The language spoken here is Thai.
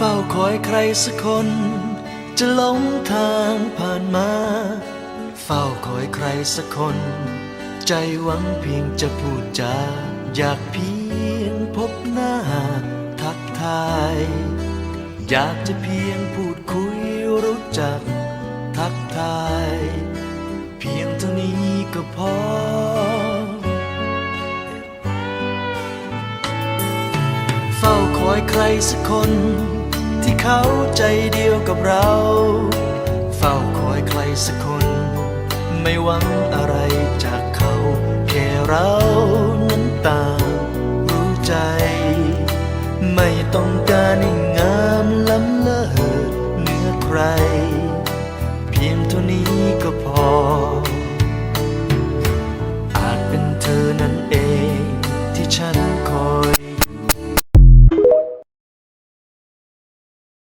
เฝ้าคอยใครสักคน จะหลงทางผ่านมา เฝ้าคอยใครสักคน ใจหวังเพียงจะพูดจาอยากเพียงพบหน้าทักทาย อยากจะเพียงพูดคุยรู้จัก ทักทาย เพียงเท่านี้ก็พอเฝ้าคอยใครสักคน เขาใจเดียวกับเรา เฝ้าคอยใครสักคน ไม่หวังอะไรจากเขาแค่เรานั้นต่างรู้ใจ ไม่ต้องการให้งามล้ำเลิศเหนือใคร เพียงเท่านี้ก็พอ